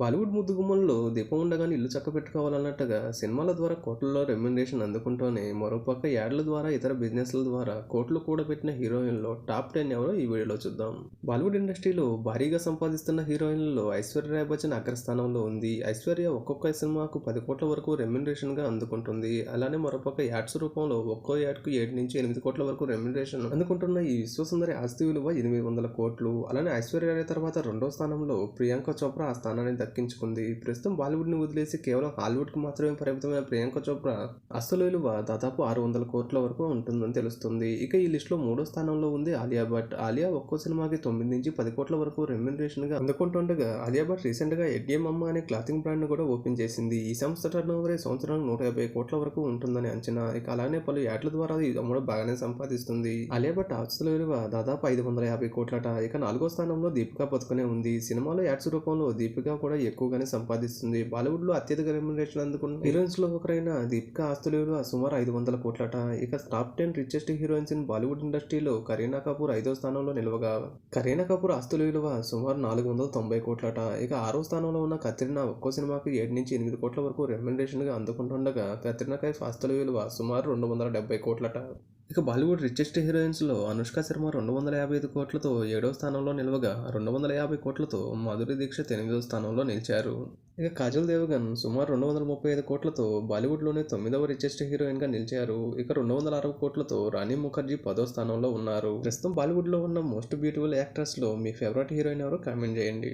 బాలీవుడ్ ముద్దుగుమ్మల్లో దీపం ఉండగానే ఇల్లు చక్క పెట్టుకోవాలన్నట్టుగా సినిమాల ద్వారా కోట్లలో రెమ్యునరేషన్ అందుకుంటూనే మరోపక్క యాడ్ల ద్వారా ఇతర బిజినెస్ల ద్వారా కోట్లు కూడబెట్టిన హీరోయిన్లో టాప్ టెన్ ఎవరో ఈ వీడియోలో చూద్దాం. బాలీవుడ్ ఇండస్ట్రీలో భారీగా సంపాదిస్తున్న హీరోయిన్లలో ఐశ్వర్య రాయ్ బచ్చన్ అగ్రస్థానంలో ఉంది. ఐశ్వర్య ఒక్కొక్క సినిమాకు పది కోట్ల వరకు రెమ్యునరేషన్గా అందుకుంటుంది. అలానే మరోపక్క యాడ్స్ రూపంలో ఒక్కో యాడ్కు ఏడు నుంచి ఎనిమిది కోట్ల వరకు రెమ్యునరేషన్ అందుకుంటున్న ఈ విశ్వసుందరి ఆస్తి విలువ ఎనిమిది వందల కోట్లు. అలానే ఐశ్వర్య రాయ్ తర్వాత రెండో స్థానంలో ప్రియాంక చోప్రా ఆ స్థానాన్ని దక్కించుకుంది ప్రస్తుతం బాలీవుడ్ని వదిలేసి కేవలం హాలీవుడ్కు మాత్రమే పరిమితమైన ప్రియాంక చోప్రా అసలు విలువ దాదాపు ఆరు వందల కోట్ల వరకు ఉంటుందని తెలుస్తుంది. ఇక ఈ లిస్టులో మూడో స్థానంలో ఉంది ఆలియా భట్. ఆలియా ఒక్కో సినిమాకి తొమ్మిది నుంచి పది కోట్ల వరకు రెమ్యునరేషన్గా అందుకుంటుండగా ఆలియా భట్ రీసెంట్గా ఎడ్ఎం అమ్మ అనే క్లాతింగ్ బ్రాండ్ను కూడా ఓపెన్ చేసింది. ఈ సంస్థ టర్న్ ఓవర్ సంవత్సరానికి నూట యాభై కోట్ల వరకు ఉంటుందని అంచనా. ఇక అలానే పలు యాడ్ల ద్వారా ఈ అమ్మడు బాగానే సంపాదిస్తుంది. ఆలియా భట్ ఆస్తుల విలువ దాదాపు ఐదు వందల యాభై కోట్లట. ఇక నాలుగో స్థానంలో దీపికా పదుకునే ఉంది. సినిమాలో యాడ్స్ రూపంలో దీపిక కూడా ఎక్కువగానే సంపాదిస్తుంది. బాలీవుడ్లో అత్యధిక రెమ్యునరేషన్ అందుకున్న హీరోయిన్స్లో ఒకరైన దీపికా ఆస్తుల విలువ సుమారు ఐదు వందల కోట్లట. ఇక top ten richest heroines in Bollywood ఇండస్ట్రీలో కరీనా కపూర్ ఐదో స్థానంలో నిలవగా. కరీనా కపూర్ ఆస్తుల విలువ సుమారు నాలుగు వందల తొంభై కోట్లట. ఇక ఆరో స్థానంలో ఉన్న కత్రినా ఒక్కో సినిమాకు ఏడు నుంచి ఎనిమిది కోట్ల వరకు రెమ్యునరేషన్గా అందుకుంటుండగా కత్రినా కైఫ్ ఆస్తుల విలువ సుమారు రెండు వందల డెబ్బై కోట్లట. ఇక బాలీవుడ్ రిచెస్ట్ హీరోయిన్స్లో అనుష్క శర్మ రెండు వందల యాభై ఐదు కోట్లతో ఏడవ స్థానంలో నిలవగా రెండు వందల యాభై కోట్లతో మాధురి దీక్షిత్ ఎనిమిదవ స్థానంలో నిలిచారు. ఇక కాజల్ దేవగన్ సుమారు రెండు వందల ముప్పై ఐదు కోట్లతో బాలీవుడ్లోనే తొమ్మిదవ రిచెస్ట్ హీరోయిన్గా నిలిచారు. ఇక రెండు వందల అరవై కోట్లతో రాణి ముఖర్జీ పదో స్థానంలో ఉన్నారు. ప్రస్తుతం బాలీవుడ్లో ఉన్న మోస్ట్ బ్యూటిఫుల్ యాక్ట్రెస్లో మీ ఫేవరెట్ హీరోయిన్ ఎవరో? కామెంట్ చేయండి.